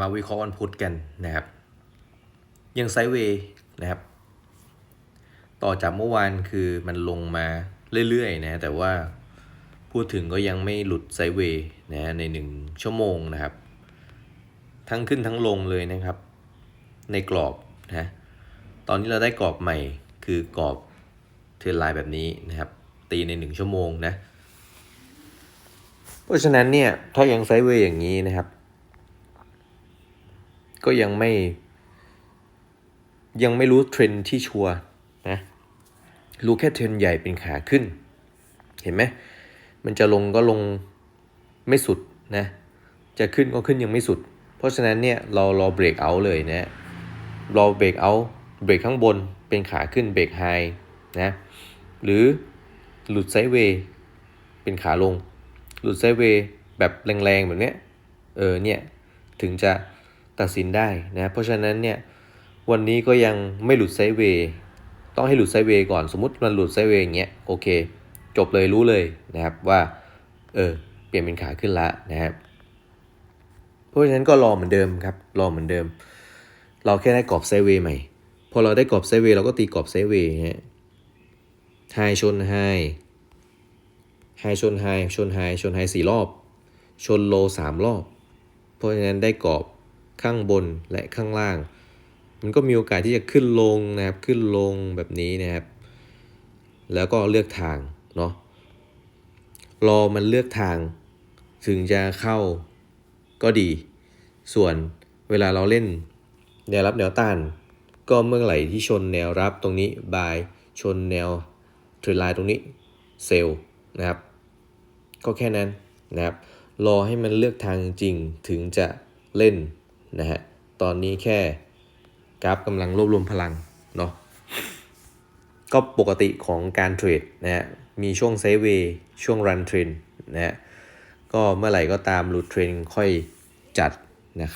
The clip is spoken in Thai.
มาวิเคราะห์วันพุธกันนะครับยังไซเวย์นะครับ ต่อจากเมื่อวานคือมันลงมาเรื่อยๆนะแต่ว่าพูดถึงก็ยังไม่หลุดไซเวย์นะในหนึ่งชั่วโมงนะครับ ทั้งขึ้นทั้งลงเลยนะครับ ในกรอบนะตอนนี้เราได้กรอบใหม่คือกรอบเทรนไลน์แบบนี้นะครับ ตีในหนึ่งชั่วโมงนะเพราะฉะนั้นเนี่ยถ้ายังไซเวย์อย่างนี้นะครับ ก็ยังไม่ ยังไม่รู้เทรนที่ชัวนะรู้แค่เทรนใหญ่เป็นขาขึ้น เห็นไหมมันจะลงก็ลงไม่สุดนะจะขึ้นก็ขึ้นยังไม่สุด เพราะฉะนั้นเนี่ยเรารอเบรกเอาเลยนะรอเบรกเอาเบรกข้างบนเป็นขาขึ้นเบรกไฮนะหรือหลุดไซด์เวย์เป็นขาลง หลุดไซด์เวย์แบบแรงๆแบบเนี้ยเออเนี่ยถึงจะ ตัดสินได้นะเพราะฉะนั้นเนี่ยวันนี้ก็ยังไม่หลุดไซเวย์ต้องให้หลุดไซเวย์ก่อนสมมติมันหลุดไซเวย์อย่างเงี้ยโอเค จบเลยรู้เลยนะครับว่าเออเปลี่ยนเป็นขาขึ้นละนะครับเพราะฉะนั้นก็รอเหมือนเดิมครับรอเหมือนเดิม เราแค่ได้กรอบไซเวย์ใหม่พอเราได้กรอบไซเวย์เราก็ตีกรอบไซเวย์ฮะไฮชนไฮไฮชนไฮชนไฮชนไฮสี่รอบ ชนโลสามรอบ เพราะฉะนั้นได้กรอบ ข้างบนและข้างล่าง มันก็มีโอกาสที่จะขึ้นลงนะครับ ขึ้นลงแบบนี้นะครับ แล้วก็เลือกทางเนาะ รอมันเลือกทาง ถึงจะเข้าก็ดี ส่วนเวลาเราเล่นแนวรับแนวต้าน ก็เมื่อไหร่ที่ชนแนวรับตรงนี้บายชนแนวเทรนไลน์ตรงนี้เซลนะครับ ก็แค่นั้นนะครับ รอให้มันเลือกทางจริงถึงจะเล่น นะฮะ ตอนนี้แค่กราฟกำลังรวบรวมพลังเนาะ ก็ปกติของการเทรดนะฮะ มีช่วงไซด์เวย์ช่วงรันเทรนนะฮะ ก็เมื่อไหร่ก็ตามหลุดเทรนค่อยจัดนะครับ